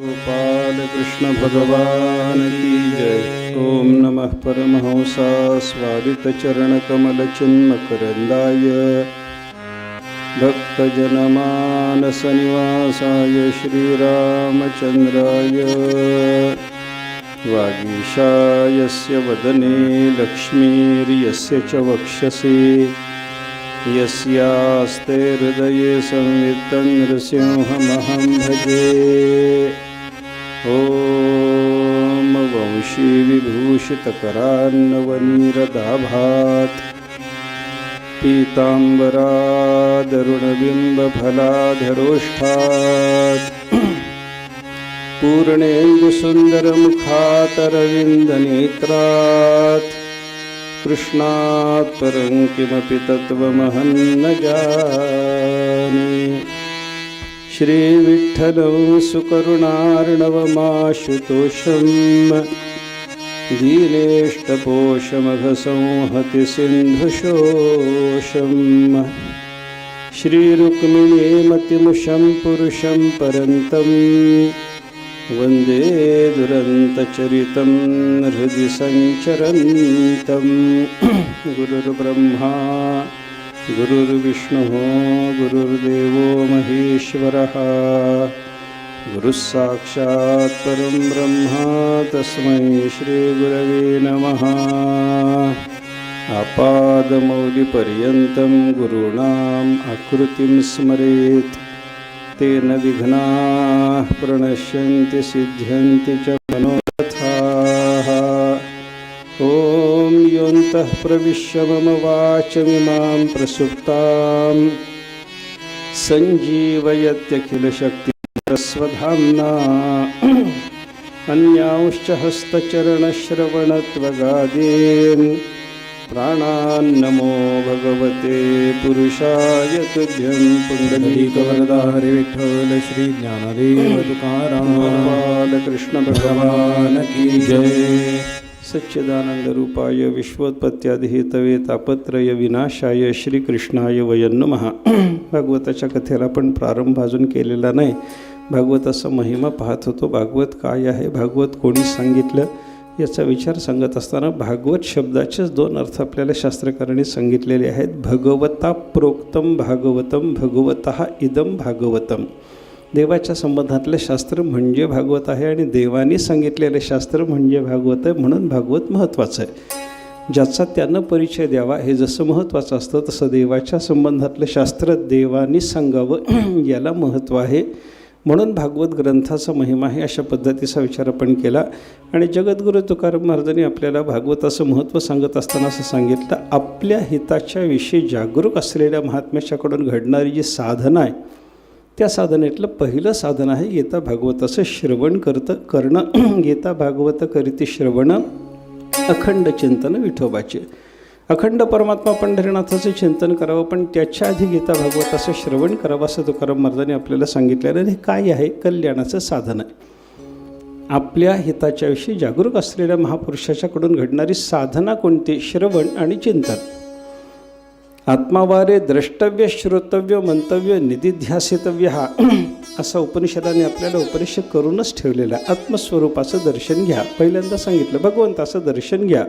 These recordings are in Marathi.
गोपाल कृष्ण भगवान की जय ओम नमः परमहंसा स्वादितचरणकमलचिन्मकरन्दाय भक्तजनमानसनिवासाय श्रीरामचन्द्राय वागीशायस्य वदने लक्ष्मीर्यस्य च वक्षसि। यस्यास्ते हृदये संवित्तं नृसिंहमहं भजे। ॐ वंशी विभूषितकरान्नवनीरदाभात् पीताम्बरादरुणबिम्बफलाधरोष्ठात्। पूर्णेन्दुसुन्दरमुखातरविन्दनेत्रात्। कृष्णात् परं किमपि तत्त्वमहं न जाने श्रीविठ्ठलं सुकरुणार्णवमाशुतोषम्। गीरेष्टपोषमघसंहतिसिन्धुशोषम्। श्रीरुक्मिणीमतिमुषं पुरुषं परन्तम्। वन्दे दुरन्तचरितं हृदि सञ्चरन्तं। गुरुर्ब्रह्मा गुरुर्विष्णुः गुरुर्देवो महेश्वरः। गुरुः साक्षात् परं ब्रह्मा तस्मै श्रीगुरवे नमः। आपादमौलिपर्यन्तं गुरूणाम् आकृतिं स्मरेत्। तेन विघ्नाः प्रणश्यन्ति सिद्ध्यन्ति च मनोरथाः। ॐ योऽन्तः प्रविश्य मम वाचमिमां प्रसुप्तां सञ्जीवयत्यखिलशक्तिस्वधाम्ना अन्यांश्च हस्तचरणश्रवणत्वगादीन्। प्राणान्नमो भगवते पुरुषाय तुभ्यं पुण्डलीकवरदाहरि हरे विठ्ठल श्री ज्ञानदेव तुकाराम। भगवान की जय सच्चिदानन्दरूपाय रूपाय तापत्रय विनाशाय श्रीकृष्णाय वयं भगवताच्या भागवताच्या कथेला पण प्रारंभ अजून केलेला नाही. भागवताचा महिमा पाहत होतो. भागवत काय आहे? भागवत कोणी सांगितलं? याचा विचार सांगत असताना भागवत शब्दाचेच दोन अर्थ आपल्याला शास्त्रकारांनी सांगितलेले आहेत. भगवता प्रोक्तम भागवतम भगवत इदम भागवतम. देवाच्या संबंधातलं शास्त्र म्हणजे भागवत आहे आणि देवाने सांगितलेले शास्त्र म्हणजे भागवत आहे म्हणून भागवत महत्त्वाचं आहे. ज्याचा त्यांना परिचय द्यावा हे जसं महत्त्वाचं असतं तसं देवाच्या संबंधातलं शास्त्र देवाने सांगावं. याला महत्त्व आहे. म्हणून भागवत ग्रंथाचा महिमा आहे अशा पद्धतीचा विचार आपण केला. आणि जगद्गुरू तुकाराम महाराजांनी आपल्याला भागवताचं महत्त्व सांगत असताना असं सांगितलं आपल्या हिताच्या विषयी जागरूक असलेल्या महात्म्याच्याकडून घडणारी जी साधना आहे त्या साधनेतलं पहिलं साधन आहे गीता भागवताचं श्रवण करतं करणं. गीता भागवत करीती श्रवण अखंड चिंतन विठोबाचे. अखंड परमात्मा पंढरीनाथाचं चिंतन करावं पण त्याच्या आधी गीता भागवताचं श्रवण करावं असं तुकाराम महाराजांनी आपल्याला सांगितलेलं आणि हे काय आहे? कल्याणाचं साधन आहे. आपल्या हिताच्याविषयी जागरूक असलेल्या महापुरुषाच्याकडून घडणारी साधना कोणती? श्रवण आणि चिंतन. आत्मावारे द्रष्टव्य श्रोतव्य मंतव्य निधिध्यासितव्य हा असा उपनिषदाने आपल्याला उपनिषद करूनच ठेवलेला आहे. आत्मस्वरूपाचं दर्शन घ्या. पहिल्यांदा सांगितलं भगवंताचं दर्शन घ्या.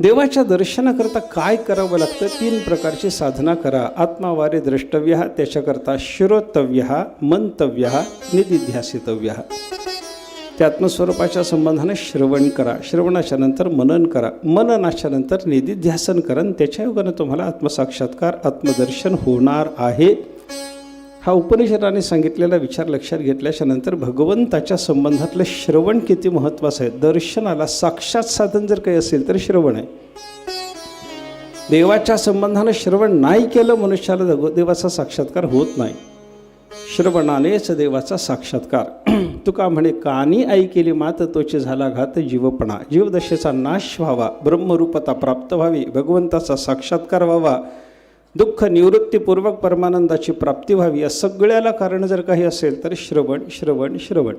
देवाच्या दर्शनाकरता काय करावं लागतं? तीन प्रकारची साधना करा. आत्मावारे द्रष्टव्य हा त्याच्याकरता श्रोतव्य हा मंतव्य हा निधिध्यासितव्य हा त्या आत्मस्वरूपाच्या संबंधाने श्रवण करा. श्रवणाच्या नंतर मनन करा. मननाच्या नंतर निधिध्यासन करा त्याच्या योगानं तुम्हाला आत्मसाक्षात्कार आत्मदर्शन होणार आहे. हा उपनिषदाने सांगितलेला विचार लक्षात घेतल्याच्या नंतर भगवंताच्या संबंधातलं श्रवण किती महत्त्वाचं आहे? दर्शनाला साक्षात साधन जर काही असेल तर श्रवण आहे. देवाच्या संबंधानं श्रवण नाही केलं मनुष्याला दगो- देवाचा साक्षात्कार होत नाही. श्रवणानेच देवाचा साक्षात्कार. तुका म्हणे कानी ऐकेली मात तोचे झाला घात जीवपणा. जीवदशेचा नाश व्हावा. ब्रह्मरूपता प्राप्त व्हावी. भगवंताचा साक्षात्कार व्हावा. दुःख निवृत्तीपूर्वक परमानंदाची प्राप्ती व्हावी या सगळ्याला कारण जर काही असेल तर श्रवण श्रवण श्रवण.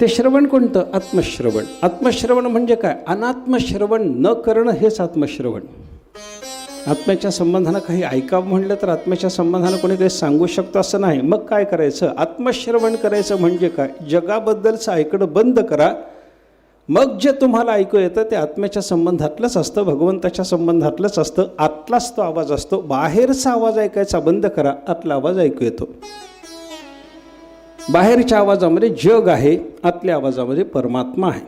ते श्रवण कोणतं? आत्मश्रवण. आत्मश्रवण म्हणजे काय? अनात्मश्रवण न करणं हेच आत्मश्रवण. आत्म्याच्या संबंधानं काही ऐकावं म्हणलं तर आत्म्याच्या संबंधानं कोणी काही सांगू शकतो असं नाही. मग काय करायचं? आत्मश्रवण करायचं म्हणजे काय? जगाबद्दलचं ऐकणं बंद करा. मग जे तुम्हाला ऐकू येतं ते आत्म्याच्या संबंधातलंच असतं भगवंताच्या संबंधातलंच असतं आतलाच तो आवाज असतो. बाहेरचा आवाज ऐकायचा बंद करा आतला आवाज ऐकू येतो. बाहेरच्या आवाजामध्ये जग आहे आतल्या आवाजामध्ये परमात्मा आहे.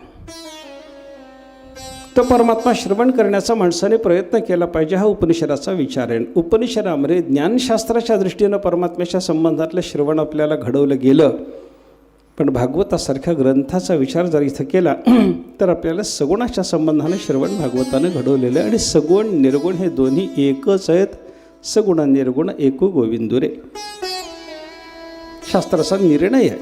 तर परमात्मा श्रवण करण्याचा माणसाने प्रयत्न केला पाहिजे हा उपनिषदाचा विचार आहे. उपनिषदामध्ये ज्ञानशास्त्राच्या दृष्टीनं परमात्म्याच्या संबंधातलं श्रवण आपल्याला घडवलं गेलं पण भागवतासारख्या ग्रंथाचा विचार जर इथं केला तर आपल्याला सगुणाच्या संबंधाने श्रवण भागवतानं घडवलेलं आहे. आणि सगुण निर्गुण हे दोन्ही एकच आहेत. सगुण निर्गुण एकू गोविंदुरे. शास्त्राचा निर्णय आहे.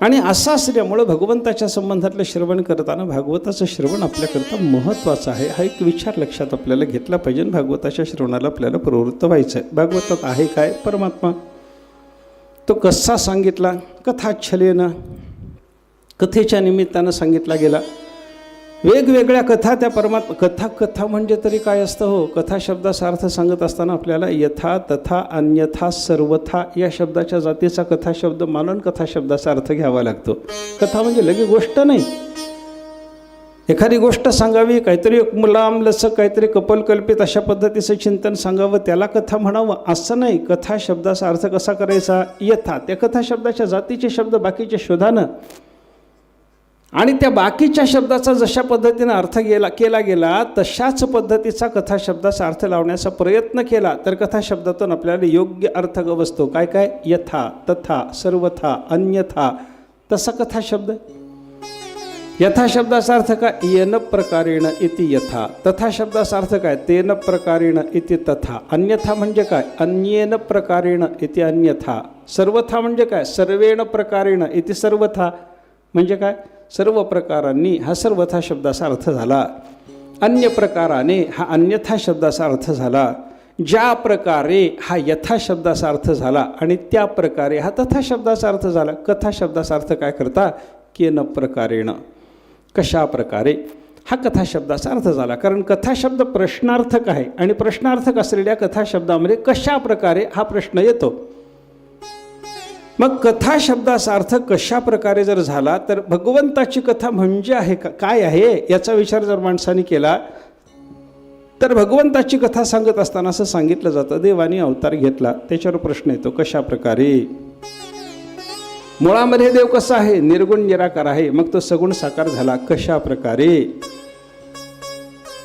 आणि असं असल्यामुळं भगवंताच्या संबंधातलं श्रवण करताना भागवताचं श्रवण आपल्याकरता महत्त्वाचं आहे. हा एक विचार लक्षात आपल्याला घेतला पाहिजे भागवताच्या श्रवणाला आपल्याला प्रवृत्त व्हायचं आहे. भागवतात आहे काय? परमात्मा. तो कसा सांगितला? कथाच्छलेनं कथेच्या निमित्तानं सांगितला गेला. वेगवेगळ्या कथा त्या परमात्मा कथा कथा म्हणजे तरी काय असतं हो? कथा शब्दाचा अर्थ सांगत असताना आपल्याला यथा तथा अन्यथा सर्वथा या शब्दाच्या जातीचा कथा शब्द मानून कथा शब्दाचा अर्थ घ्यावा लागतो. कथा म्हणजे लगे गोष्ट नाही. एखादी गोष्ट सांगावी काहीतरी एक मुलाम लसक काहीतरी कपलकल्पित अशा पद्धतीचं चिंतन सांगावं त्याला कथा म्हणावं असं नाही. कथा शब्दाचा अर्थ कसा करायचा? यथा. त्या कथा शब्दाच्या जातीचे शब्द बाकीच्या शोधानं. आणि त्या बाकीच्या शब्दाचा जशा पद्धतीनं अर्थ गेला केला गेला तशाच पद्धतीचा कथा शब्दाचा अर्थ लावण्याचा प्रयत्न केला तर कथा शब्दातून आपल्याला योग्य अर्थ गवसतो. काय काय? यथा तथा सर्वथा अन्यथा. तसा कथा शब्द? यथा शब्दाचा अर्थ काय येन प्रकारेण इति यथा तथा शब्दाचा अर्थ काय तेन प्रकारेण इति तथा अन्यथा म्हणजे काय? अन्येन प्रकारेण इति अन्यथा सर्वथा म्हणजे काय? सर्वेण प्रकारेण इति सर्वथा म्हणजे काय? सर्व प्रकारांनी हा सर्वथा शब्दाचा अर्थ झाला. अन्य प्रकाराने हा अन्यथा शब्दाचा अर्थ झाला. ज्या प्रकारे हा यथा शब्दाचा अर्थ झाला आणि त्या प्रकारे हा तथा शब्दाचा अर्थ झाला. कथा शब्दाचा अर्थ काय करता? केन प्रकारेण. कशा प्रकारे? हा कथाशब्दाचा अर्थ झाला. कारण कथाशब्द प्रश्नार्थक आहे आणि प्रश्नार्थक असलेल्या कथाशब्दामध्ये कशा प्रकारे हा प्रश्न येतो? मग कथा शब्दाचा अर्थ कशा प्रकारे जर झाला तर भगवंताची कथा म्हणजे आहे का? काय आहे? याचा विचार जर माणसाने केला तर भगवंताची कथा सांगत असताना असं सांगितलं जातं देवाने अवतार घेतला. त्याच्यावर प्रश्न येतो कशा प्रकारे? मुळामध्ये देव कसा आहे? निर्गुण निराकार आहे. मग तो सगुण साकार झाला. कशा प्रकारे?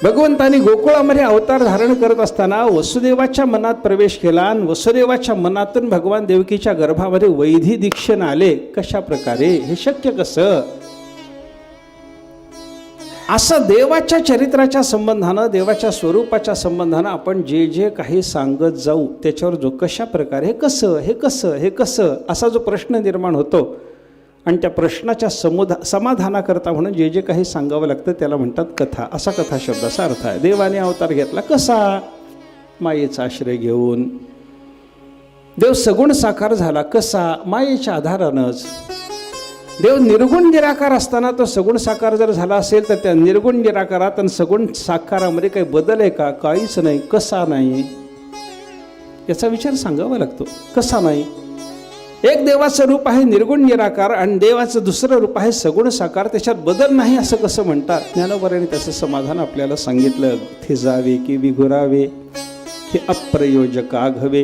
भगवंतानी गोकुळामध्ये अवतार धारण करत असताना वसुदेवाच्या मनात प्रवेश केला आणि वसुदेवाच्या मनातून भगवान देवकीच्या गर्भामध्ये वैधी दीक्षण आले. कशा प्रकारे? हे शक्य कसं? असं देवाच्या चरित्राच्या संबंधानं देवाच्या स्वरूपाच्या संबंधानं आपण जे जे काही सांगत जाऊ त्याच्यावर जो कशा प्रकारे हे कसं हे कसं हे कसं असा जो प्रश्न निर्माण होतो आणि त्या प्रश्नाच्या समुधा समाधानाकरता म्हणून जे जे काही सांगावं लागतं त्याला म्हणतात कथा. असा कथा शब्दाचा अर्थ आहे. देवाने अवतार घेतला कसा? मायेचा आश्रय घेऊन. देव सगुण साकार झाला कसा? मायेच्या आधारानंच. देव निर्गुण निराकार असताना तो सगुण साकार जर झाला असेल तर त्या निर्गुण निराकारात आणि सगुण साकारामध्ये काही बदल आहे का? काहीच नाही कसा नाही? याचा विचार सांगावा लागतो. कसा नाही? एक देवाचं रूप आहे निर्गुण निराकार आणि देवाचं दुसरं रूप आहे सगुण साकार. त्याच्यात बदल नाही असं कसं म्हणतात? ज्ञानोबराने त्याचं समाधान आपल्याला सांगितलं. थिजावे की विघुरावे की अप्रयोजक आघवे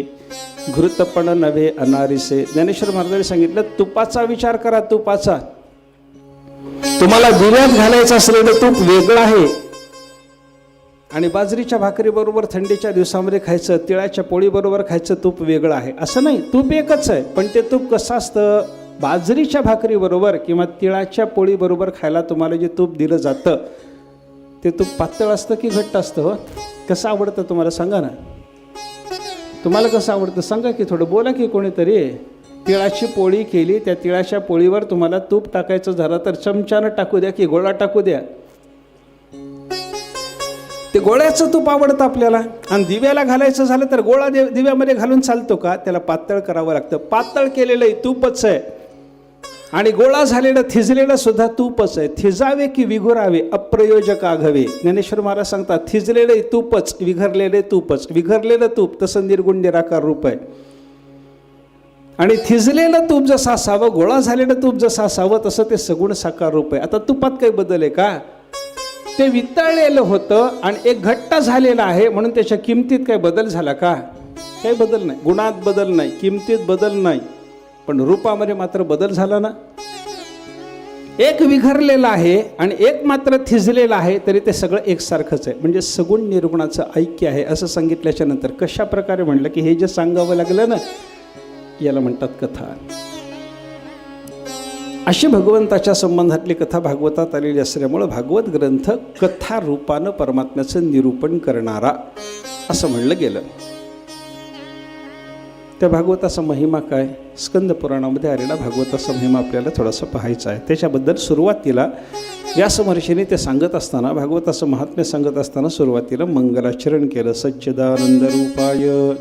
घृतपण नव्हे अनारिसे. ज्ञानेश्वर महाराजांनी सांगितलं तुपाचा विचार करा तुपाचा. तुम्हाला दिव्यात घालायचं असलेलं तूप वेगळं आहे. आणि बाजरीच्या भाकरीबरोबर थंडीच्या दिवसामध्ये खायचं तिळाच्या पोळीबरोबर खायचं तूप वेगळं आहे. असं नाही तूप एकच आहे. पण ते तूप कसं असतं? बाजरीच्या भाकरीबरोबर किंवा तिळाच्या पोळीबरोबर खायला तुम्हाला जे तूप दिलं जातं ते तूप पातळ असतं की घट्ट असतं हो? कसं आवडतं तुम्हाला? सांगा ना. तुम्हाला कसं आवडतं? सांगा की थोडं. बोला की कोणीतरी. तिळाची पोळी केली त्या तिळाच्या पोळीवर तुम्हाला तूप टाकायचं झालं तर चमच्यानं टाकू द्या की गोळा टाकू द्या. ते गोळ्याचं तूप आवडतं आपल्याला. आणि दिव्याला घालायचं झालं तर गोळा दे दिव्यामध्ये घालून चालतो का? त्याला पातळ करावं लागतं. पातळ केलेलं तूपच आहे. आणि गोळा झालेलं थिजलेलं सुद्धा तूपच आहे. थिजावे की विघुरावे अप्रयोजक आघवे. ज्ञानेश्वर महाराज सांगतात थिजलेले तूपच विघरलेले तूपच. विघरलेलं तूप तसं निर्गुण निराकार रूप आहे. आणि थिजलेलं तूप जसं असावं गोळा झालेलं तूप जसं असावं तसं ते सगुण साकार रूप आहे. आता तुपात काही बदल आहे का? ते वितळलेलं होतं आणि एक घट्ट झालेलं आहे म्हणून त्याच्या किमतीत काही बदल झाला का? काही बदल नाही. गुणात बदल नाही किमतीत बदल नाही. पण रूपामध्ये मात्र बदल झाला ना? एक विघरलेलं आहे आणि एक मात्र थिजलेलं आहे तरी ते सगळं एकसारखंच आहे. म्हणजे सगुण निर्गुणाचं ऐक्य आहे असं सांगितल्याच्या नंतर कशा प्रकारे म्हणलं की हे जे सांगावं लागलं ना याला म्हणतात कथा. अशी भगवंताच्या संबंधातली कथा भागवतात आलेली असल्यामुळं भागवत ग्रंथ कथा रूपानं परमात्म्याचं निरूपण करणारा असं म्हणलं गेलं. त्या भागवताचा महिमा काय? स्कंद पुराणामध्ये आलेला भागवताचा महिमा आपल्याला थोडासा पाहायचा आहे. त्याच्याबद्दल सुरुवातीला व्यास महर्षीने ते सांगत असताना भागवताचं महात्म्य सांगत असताना सुरुवातीला मंगलाचरण केलं. सच्चिदानंद रूपाय.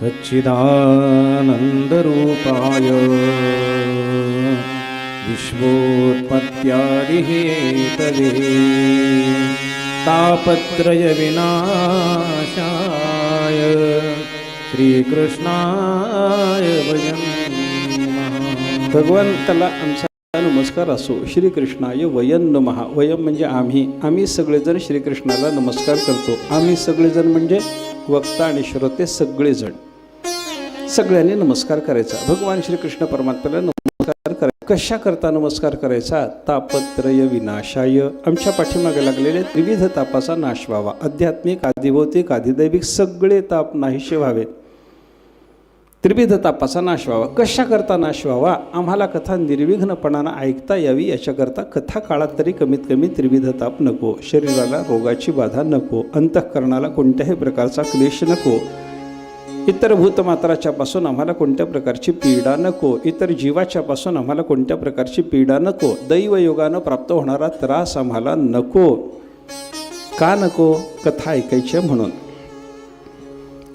सच्चिदानन्दरूपाय तापत्रय विनाशाय श्रीकृष्णाय वयं भगवंताला आमचा नमस्कार असो. श्रीकृष्णाय वयन नमहा वयम म्हणजे आम्ही. आम्ही सगळेजण श्रीकृष्णाला नमस्कार करतो. आम्ही सगळेजण म्हणजे वक्ता आणि श्रोते सगळेजण. सगळ्यांनी नमस्कार करायचा. भगवान श्रीकृष्ण परमात्म्याला नमस्कार करायचा कशा करता नमस्कार करायचा? तापत्रय विनाशाय. आमच्या पाठीमागे लागलेले विविध तापाचा नाश व्हावा. आध्यात्मिक आधिभौतिक आधिदैविक सगळे ताप नाहीसे व्हावेत. त्रिविधता तापाचा नाश व्हावा कशाकरता नाश व्हावा आम्हाला कथा निर्विघ्नपणानं ऐकता यावी याच्याकरता कथा काळात तरी कमीत कमी त्रिविधताप नको शरीराला रोगाची बाधा नको अंतःकरणाला कोणत्याही प्रकारचा क्लेश नको इतर भूतमात्राच्या पासून आम्हाला कोणत्या प्रकारची पीडा नको इतर जीवाच्या पासून आम्हाला कोणत्या प्रकारची पीडा नको दैवयोगानं प्राप्त होणारा त्रास आम्हाला नको का नको कथा ऐकायची आहे म्हणून.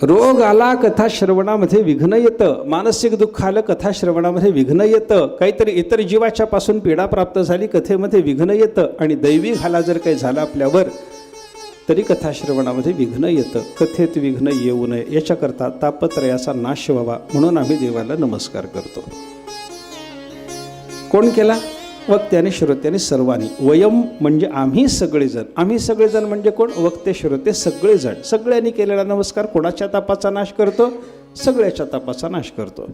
रोग आला कथा श्रवणामध्ये विघ्न येतं. मानसिक दुःख आलं कथा श्रवणामध्ये विघ्न येतं. काहीतरी इतर जीवाच्या पासून पीडा प्राप्त झाली कथेमध्ये विघ्न येतं. आणि दैवी घाला जर काही झाला आपल्यावर तरी कथा श्रवणामध्ये विघ्न येतं. कथेत विघ्न येऊ नये. याच्याकरता तापत्रयाचा नाश व्हावा. म्हणून आम्ही देवाला नमस्कार करतो. कोण केला? वक्त्याने श्रोत्याने सर्वांनी. वयम म्हणजे आम्ही सगळेजण. आम्ही सगळेजण म्हणजे कोण? वक्ते श्रोते सगळेजण. सगळ्यांनी केलेला नमस्कार कोणाच्या तापाचा नाश करतो? सगळ्याच्या तापाचा नाश करतो.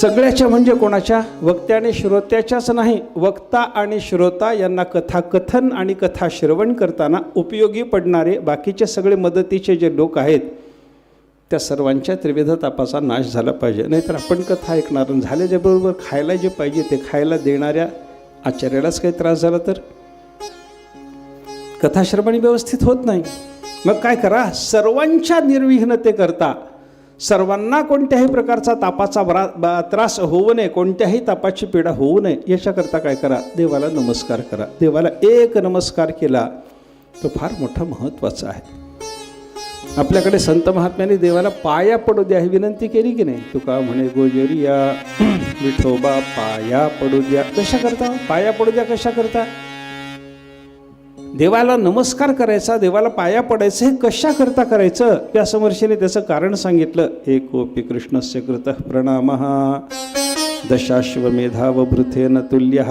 सगळ्याच्या म्हणजे कोणाच्या? वक्त्याने श्रोत्याच्याच नाही. वक्ता आणि श्रोता यांना कथा कथन आणि कथा श्रवण करताना उपयोगी पडणारे बाकीचे सगळे मदतीचे जे लोक आहेत त्या सर्वांच्या त्रिविध तापाचा नाश झाला पाहिजे. नाहीतर आपण कथा ऐकणार झाल्याच्याबरोबर खायला जे पाहिजे ते खायला देणाऱ्या आचार्यालाच काही त्रास झाला तर? कथाश्रवणी व्यवस्थित होत नाही. मग काय करा? सर्वांच्या निर्विघ्नते करता सर्वांना कोणत्याही प्रकारचा तापाचा बरा बा त्रास होऊ नये कोणत्याही तापाची पीडा होऊ नये याच्याकरता काय करा? देवाला नमस्कार करा. देवाला एक नमस्कार केला तो फार मोठा महत्त्वाचा आहे. आपल्याकडे संत महात्म्याने देवाला पाया पडू द्या ही विनंती केली की नाही? तुका म्हणे गोजरिया विठोबा पाया पडू द्या. कशा करता? पाया पडू द्या कशा करता? देवाला नमस्कार करायचा देवाला पाया पडायचं हे कशा करता करायचं? या समर्षीने त्याचं कारण सांगितलं. एकोपी कृष्णस्य कृत प्रणाम दशाश्वमेधावभृतेन तुल्य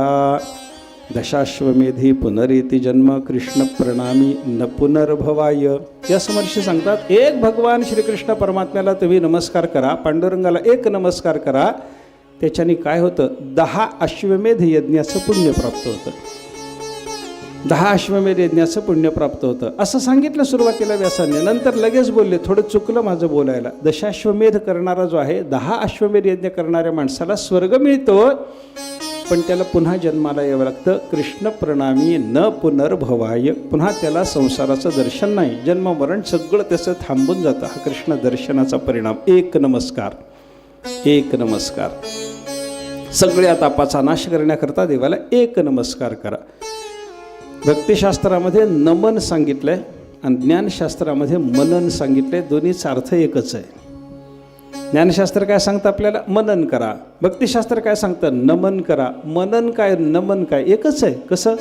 दशाश्वमेधी पुनरेती जन्म कृष्ण प्रणामी न पुनर्भवाय. या समर्षी सांगतात एक भगवान श्रीकृष्ण परमात्म्याला तुम्ही नमस्कार करा पांडुरंगाला एक नमस्कार करा. त्याच्याने काय होतं दहा अश्वमेध यज्ञाचं पुण्य प्राप्त होतं. दहा अश्वमेध यज्ञाचं पुण्य प्राप्त होतं. असं सांगितलं सुरुवातीला व्यासाने. नंतर लगेच बोलले थोडं चुकलं माझं बोलायला. दशाश्वमेध करणारा जो आहे दहा अश्वमेध यज्ञ करणाऱ्या माणसाला स्वर्ग मिळतो. पण त्याला पुन्हा जन्माला यावं लागतं. कृष्ण प्रणामी न पुनर्भवाय. पुन्हा त्याला संसाराचं दर्शन नाही. जन्म मरण सगळं त्याचं थांबून जातं. हा कृष्ण दर्शनाचा परिणाम. एक नमस्कार. एक नमस्कार. सगळ्या तापाचा नाश करण्याकरता देवाला एक नमस्कार करा. भक्तिशास्त्रामध्ये नमन सांगितलंय आणि ज्ञानशास्त्रामध्ये मनन सांगितलंय. दोन्हीचा अर्थ एकच आहे. ज्ञानशास्त्र काय सांगतं आपल्याला? मनन करा. भक्तिशास्त्र काय सांगतं? नमन करा. मनन काय नमन काय? एकच आहे. कसं?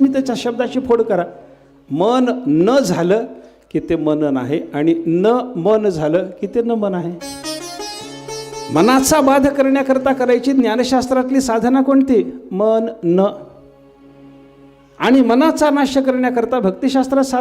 मी त्याच्या शब्दाची फोड करा. मन न झालं की ते मनन आहे आणि न मन झालं की ते नमन आहे. मनाचा बाध करण्याकरता करायची ज्ञानशास्त्रातली साधना कोणती? मन न. आणि मनाचा नाश करण्याकरता भक्तिशास्त्रात साधना